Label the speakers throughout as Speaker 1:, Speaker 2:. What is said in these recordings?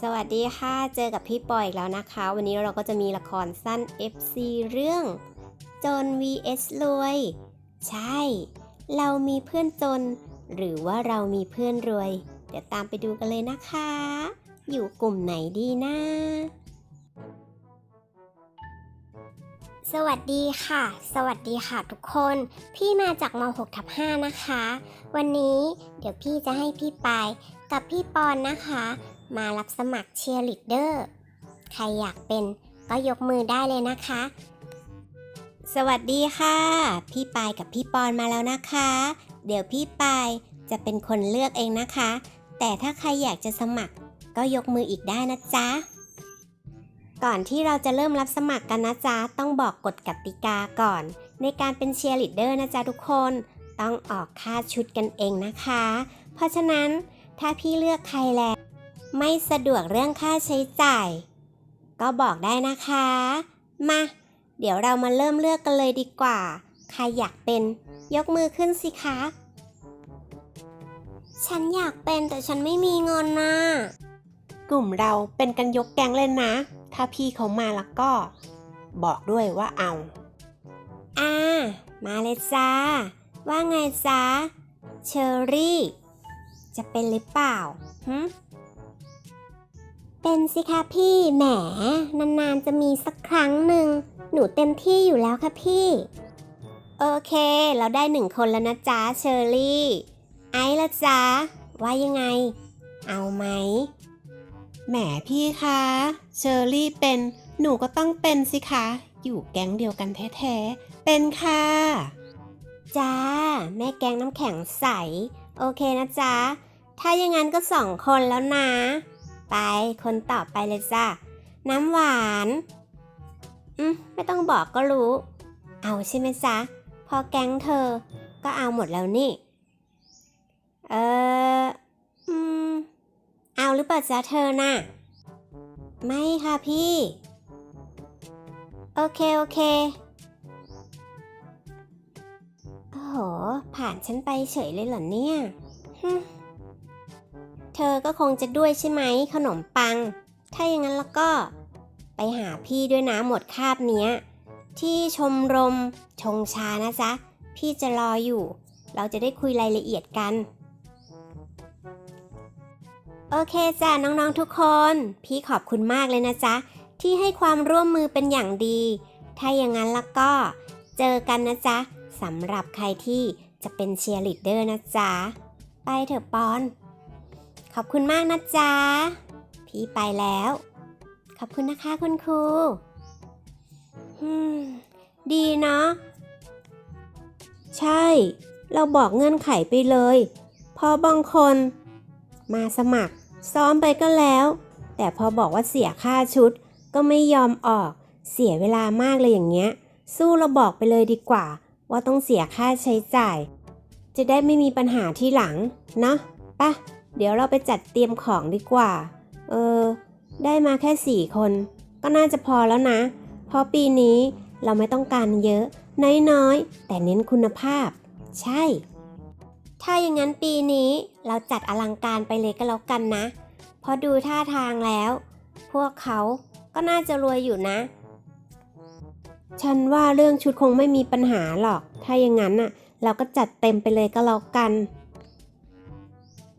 Speaker 1: สวัสดีค่ะ เจอกับพี่ปอยอีกแล้วนะคะ วันนี้เราก็จะมีละครสั้น FC เรื่อง จน vs รวย ใช่ เรามีเพื่อนจน หรือว่าเรามีเพื่อนรวย เดี๋ยวตามไปดูกันเลยนะคะ อยู่กลุ่มไหนดีนะ
Speaker 2: สวัสดีค่ะ สวัสดีค่ะทุกคน พี่มาจากม6ทับ5นะคะ วันนี้เดี๋ยวพี่จะให้พี่ปายกับพี่ปอนนะคะ มารับสมัครเชียร์ลีดเดอร์ ใครอยากเป็นก็ยกมือได้เลยนะคะ
Speaker 1: สวัสดีค่ะ พี่ปายกับพี่ปอนมาแล้วนะคะ เดี๋ยวพี่ปายจะเป็นคนเลือกเองนะคะ แต่ถ้าใครอยากจะสมัครก็ยกมืออีกได้นะจ๊ะ ก่อนที่เราจะเริ่มรับสมัครกันนะจ๊ะ ต้องบอกกฎกติกาก่อน ในการเป็นเชียร์ลีดเดอร์นะจ๊ะทุกคน ต้องออกค่าชุดกันเองนะคะ เพราะฉะนั้นถ้าพี่เลือกใครแล้ว ไม่สะดวกเรื่องค่าใช้จ่าย ก็บอกได้นะคะ มา เดี๋ยวเรามาเริ่มเลือกกันเลยดีกว่า ใครอยากเป็น ยกมือขึ้นสิคะ
Speaker 2: ฉันอยากเป็นแต่ฉันไม่มีเงินนะ
Speaker 1: กลุ่มเราเป็นกันยกแก๊งเลยนะ ถ้าพี่เขามาแล้วก็ บอกด้วยว่าเอา อ่า มาเลยจ้า ว่าไงจ้าเชอรี่ จะเป็นหรือเปล่าหึ
Speaker 2: เป็นสิคะพี่แหม นานๆจะมีสักครั้งหนึ่ง หนูเต็มที่อยู่แล้วค่ะพี่
Speaker 1: โอเค เราได้หนึ่งคนแล้วนะจ๊ะเชอรี่ ไอ้ละจ๊ะ ว่ายังไง เอาไหม แหมพี่คะ เชอรี่เป็น หนูก็ต้องเป็นสิคะ อยู่แก๊งเดียวกันแท้ๆ เป็นค่ะ จ้า แม่แกงน้ำแข็งใส โอเคนะจ๊ะ ถ้าอย่างนั้นก็สองคนแล้วนะ ไป คนต่อไปเลยจ้ะน้ำหวาน อืมไม่ต้องบอกก็รู้ เอาใช่ไหมจ๊ะ พอแก๊งเธอ ก็เอาหมดแล้วนี่ เอออืม เอาหรือเปล่าจ๊ะเธอน่ะ ไม่ค่ะพี่ โอเค โอเคโอ้โห ผ่านฉันไปเฉยเลยเหรอเนี่ยฮึ เธอก็คงจะด้วยใช่ไหมขนมปัง ถ้าอย่างนั้นแล้วก็ ไปหาพี่ด้วยนะหมดคาบเนี้ย ที่ชมรมชงชานะจ๊ะ พี่จะรออยู่ เราจะได้คุยรายละเอียดกัน โอเคจ้ะน้องๆทุกคน พี่ขอบคุณมากเลยนะจ๊ะ ที่ให้ความร่วมมือเป็นอย่างดี ถ้าอย่างนั้นแล้วก็ เจอกันนะจ๊ะสำหรับใครที่จะเป็นเชียร์ลีดเดอร์นะจ๊ะ ไปเถอะปอน ขอบคุณมากนะจ๊ะ พี่ไปแล้ว ขอบคุณนะคะคุณครูดีเนาะ ใช่ เราบอกเงื่อนไขไปเลย พอบางคน มาสมัคร ซ้อมไปก็แล้ว แต่พอบอกว่าเสียค่าชุด ก็ไม่ยอมออก เสียเวลามากเลยอย่างเงี้ย สู้เราบอกไปเลยดีกว่า ว่าต้องเสียค่าใช้จ่าย จะได้ไม่มีปัญหาที่หลัง เนาะปะ เดี๋ยวเราไปจัดเตรียมของดีกว่า เออ ได้มาแค่สี่คน ก็น่าจะพอแล้วนะ เพราะปีนี้เราไม่ต้องการเยอะ น้อยๆ แต่เน้นคุณภาพ ใช่ ถ้าอย่างนั้นปีนี้เราจัดอลังการไปเลยก็แล้วกันนะ เพราะดูท่าทางแล้ว พวกเขาก็น่าจะรวยอยู่นะ ฉันว่าเรื่องชุดคงไม่มีปัญหาหรอก ถ้าอย่างนั้นน่ะ เราก็จัดเต็มไปเลยก็แล้วกัน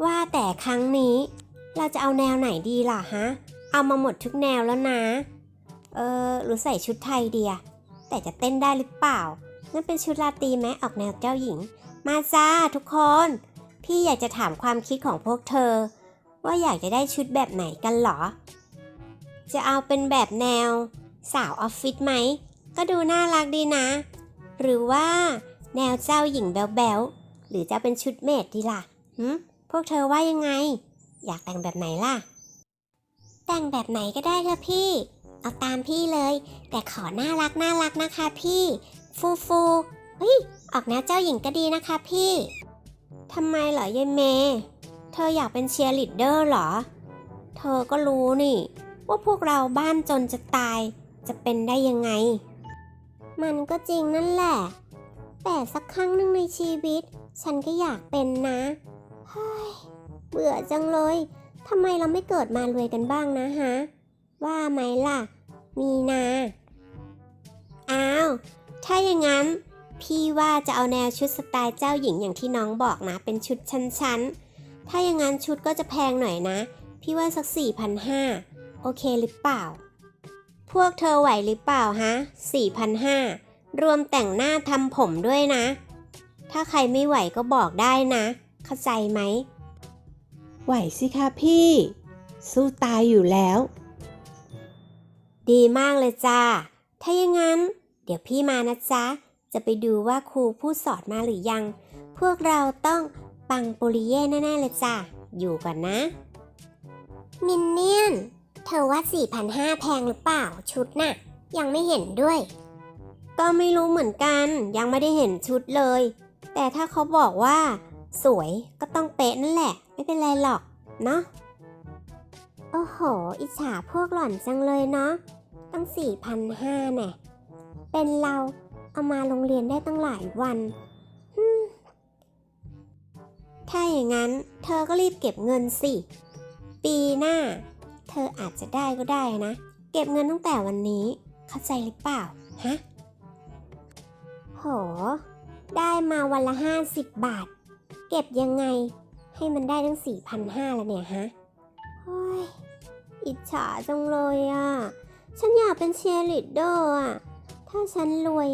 Speaker 1: ว่าแต่ครั้งนี้ เราจะเอาแนวไหนดีล่ะฮะ เอามาหมดทุกแนวแล้วนะ เออหรือใส่ชุดไทยเดีย แต่จะเต้นได้หรือเปล่านั่นเป็นชุดราตรีไหมออกแนวเจ้าหญิง มาจ้าทุกคน พี่อยากจะถามความคิดของพวกเธอ ว่าอยากจะได้ชุดแบบไหนกันหรอ จะเอาเป็นแบบแนว สาวออฟฟิศไหม ก็ดูน่ารักดีนะ หรือว่า แนวเจ้าหญิงแบ๊วๆหรือจะเป็นชุดเมดดีล่ะหืม พวกเธอว่ายังไง อยากแต่งแบบไหนล่ะ
Speaker 2: แต่งแบบไหนก็ได้ค่ะพี่ เอาตามพี่เลย แต่ขอน่ารักน่ารักนะคะพี่ ฟูฟูเฮ้ยออกแนวเจ้าหญิงก็ดีนะคะพี่
Speaker 1: ทำไมเหรอยายเมย์เธออยากเป็นเชียร์ลีดเดอร์เหรอ เธอก็รู้นี่ ว่าพวกเราบ้านจนจะตายจะเป็นได้ยังไง
Speaker 2: มันก็จริงนั่นแหละ แต่สักครั้งหนึ่งในชีวิต ฉันก็อยากเป็นนะ เบื่อจังเลยทำไมเราไม่เกิดมารวยกันบ้างนะฮะ ว่าไหมล่ะ มีนา
Speaker 1: อ้าว ถ้าอย่างนั้น พี่ว่าจะเอาแนวชุดสไตล์เจ้าหญิงอย่างที่น้องบอกนะ เป็นชุดชั้นๆ ถ้าอย่างนั้นชุดก็จะแพงหน่อยนะ พี่ว่าสัก 4,500 โอเคหรือเปล่า พวกเธอไหวหรือเปล่าฮะ 4,500 รวมแต่งหน้าทำผมด้วยนะ ถ้าใครไม่ไหวก็บอกได้นะ เข้าใจไหม
Speaker 3: ไหวสิคะพี่ สู้ตายอยู่แล้ว
Speaker 1: ดีมากเลยจ้า ถ้าอย่างนั้น เดี๋ยวพี่มานะจ๊ะ จะไปดูว่าครูผู้สอนมาหรือยัง พวกเราต้องปังปุริเย่แน่ๆเลยจ้าอยู่ก่อนนะ
Speaker 2: มินเนี่ยน เธอว่า 4,500 แพงหรือเปล่าชุดน่ะ ยังไม่เห็นด้วย
Speaker 1: ก็ไม่รู้เหมือนกัน ยังไม่ได้เห็นชุดเลย แต่ถ้าเขาบอกว่า สวยก็ต้องเป๊ะนั่นแหละ ไม่เป็นไรหรอก เนาะ
Speaker 2: โอ้โห อิจฉาพวกหล่อนจังเลยเนาะตั้ง4,500แน่เป็นเราเอามาโรงเรียนได้ตั้งหลายวัน
Speaker 1: ถ้าอย่างนั้น เธอก็รีบเก็บเงินสิ ปีหน้า เธออาจจะได้ก็ได้นะ เก็บเงินตั้งแต่วันนี้ เข้าใจหรือเปล่า ฮะ
Speaker 2: โห ได้มาวันละ50บาท เก็บยังไงให้มันได้ตั้ง 4,500แล้วเนี่ยฮะโอ้ยอิจฉาจังเลยอะ ฉันอยากเป็นเชียร์ลีดเดอร์อะ ถ้าฉันรวย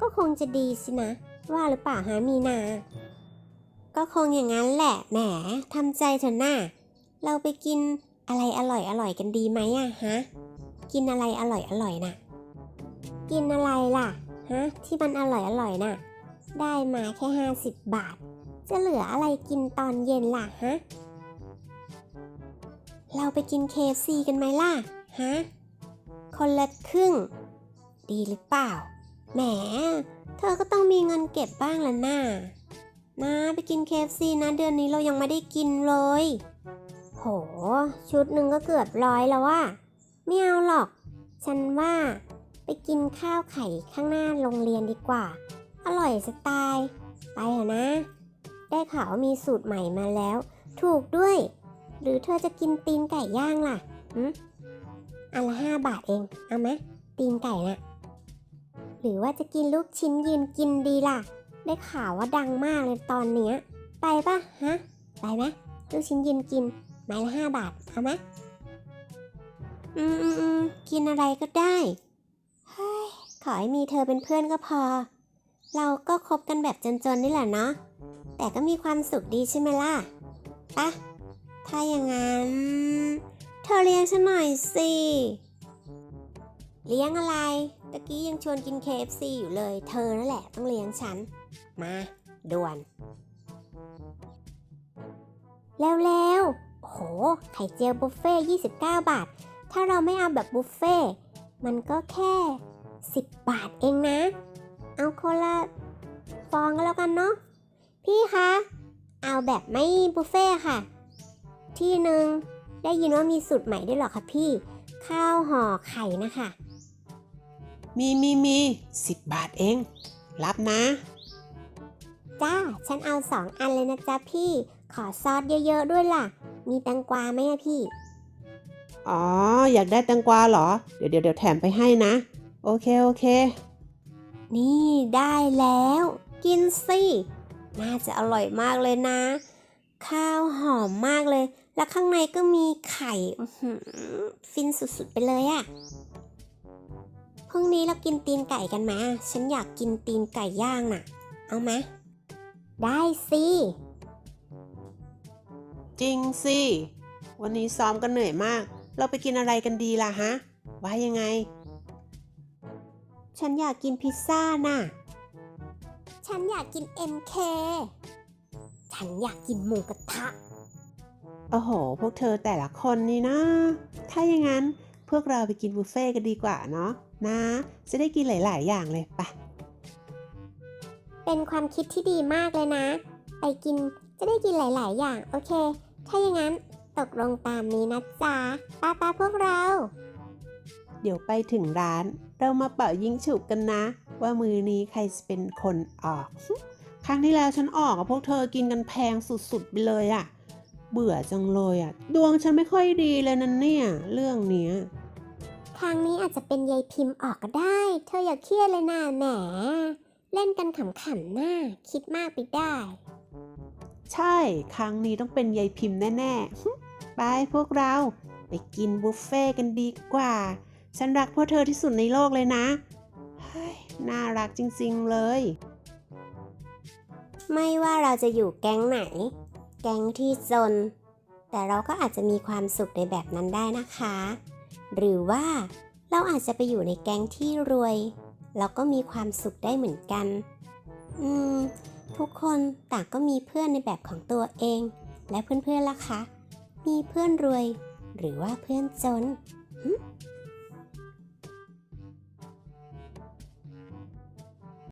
Speaker 2: ก็คงจะดีสินะ ว่าหรือเปล่าฮะมีนา
Speaker 1: ก็คงอย่างนั้นแหละ แหมทำใจเถอะน่าเราไปกินอะไรอร่อยอร่อยๆกันดีไหมอะฮะ กินอะไรอร่อยอร่อยๆน่ะ
Speaker 2: กินอะไรล่ะ ฮะ ที่มันอร่อยอร่อยน่ะ ได้มาแค่ 50 บาท จะเหลืออะไรกินตอนเย็นล่ะฮะ
Speaker 1: เราไปกินเคฟซีกันไหมล่ะ ฮะ คนละครึ่ง ดีหรือเปล่า แหม เธอก็ต้องมีเงินเก็บบ้างละน่านะไปกินเคฟซีนะเดือนนี้เรายังไม่ได้กินเลย
Speaker 2: โห ชุดหนึ่งก็เกือบร้อยแล้วว่าไม่เอาหรอก ฉันว่าไปกินข้าวไข่ข้างหน้าโรงเรียนดีกว่า อร่อยสไตล์ ไปเถอะนะ ได้ข่าวว่ามีสูตรใหม่มาแล้ว ถูกด้วย หรือเธอจะกินตีนไก่ย่างล่ะหืมอันละห้าบาทเอง เอาไหมตีนไก่น่ะ หรือว่าจะกินลูกชิ้นยืนกินดีล่ะ ได้ข่าวว่าดังมากเลยตอนเนี้ย ไปปะฮะ ไปไหมลูกชิ้นยืนกินไม้ละห้าบาท เอาไหม
Speaker 1: อืมอืมอืมกินอะไรก็ได้เฮ้ยขอให้มีเธอเป็นเพื่อนก็พอ เราก็คบกันแบบจนๆนี่แหละเนาะ แต่ก็มีความสุขดีใช่ไหมล่ะปะถ้าอย่างนั้น เธอเลี้ยงฉันหน่อยสิ เลี้ยงอะไร ตะกี้ยังชวนกิน KFC อยู่เลย เธอนั่นแหละต้องเลี้ยงฉัน มาด่วน
Speaker 2: เร็วๆ โอ้โห ไข่เจียวบุฟเฟ่ต์29 บาท ถ้าเราไม่เอาแบบบุฟเฟ่ต์มันก็แค่ 10 บาทเองนะ เอาคนละฟองก็แล้วกันเนาะ พี่คะ เอาแบบไม่บุฟเฟ่ต์ค่ะ ที่หนึ่งได้ยินว่ามีสูตรใหม่ด้วยเหรอคะพี่ ข้าวห่อไข่นะคะ
Speaker 3: มีมีมีสิบบาทเอง รับนะ
Speaker 2: จ้า ฉันเอาสองอันเลยนะจ๊ะพี่ ขอซอสเยอะๆด้วยล่ะ มีแตงกวาไหมอะพี่
Speaker 3: อ๋อ อยากได้แตงกวาเหรอ เดี๋ยวเดี๋ยวเดี๋ยวแถมไปให้นะ โอเค โอเค
Speaker 1: นี่ได้แล้ว กินสิ น่าจะอร่อยมากเลยนะ ข้าวหอมมากเลย แล้วข้างในก็มีไข่อื้อหือฟินสุดๆไปเลยอะพรุ่งนี้เรากินตีนไก่กันไหมฉันอยากกินตีนไก่ย่างน่ะ เอาไหม
Speaker 2: ได้สิ
Speaker 3: จริงสิ วันนี้ซ้อมกันเหนื่อยมาก เราไปกินอะไรกันดีล่ะฮะ ว่ายังไง
Speaker 1: ฉันอยากกินพิซซ่าน่ะ
Speaker 2: ฉันอยากกิน MK ฉันอยากกินหมูกระทะ
Speaker 3: โอ้โห พวกเธอแต่ละคนนี่นะ ถ้าอย่างนั้นพวกเราไปกินบุฟเฟ่ต์กันดีกว่าเนาะนะ จะได้กินหลาย ๆ อย่างเลยไป
Speaker 2: เป็นความคิดที่ดีมากเลยนะ ไปกินจะได้กินหลาย ๆ อย่าง โอเค ถ้าอย่างนั้นตกลงตามนี้นะจ๊ะป้าป้าพวกเรา
Speaker 3: เดี๋ยวไปถึงร้าน เรามาเป่ายิงฉุบกันนะ ว่ามือนี้ใครจะเป็นคนออก ครั้งที่แล้วฉันออกอะพวกเธอกินกันแพงสุดๆไปเลยอะเบื่อจังเลยอะดวงฉันไม่ค่อยดีเลยนั่นเนี่ย เรื่องเนี้ย
Speaker 2: ครั้งนี้อาจจะเป็นยายพิมพ์ออกก็ได้ เธออย่าเครียดเลยนะแหม เล่นกันขำๆน่าคิดมากไปได้
Speaker 3: ใช่ ครั้งนี้ต้องเป็นยายพิมพ์แน่ๆฮึไปพวกเรา ไปกินบุฟเฟ่ต์กันดีกว่า ฉันรักพวกเธอที่สุดในโลกเลยนะเฮ้ย น่ารักจริงๆเลย
Speaker 1: ไม่ว่าเราจะอยู่แก๊งไหน แก๊งที่จน แต่เราก็อาจจะมีความสุขในแบบนั้นได้นะคะ หรือว่าเราอาจจะไปอยู่ในแก๊งที่รวย เราก็มีความสุขได้เหมือนกัน อืม ทุกคนต่างก็มีเพื่อนในแบบของตัวเอง และเพื่อนๆล่ะคะ มีเพื่อนรวย หรือว่าเพื่อนจนหึ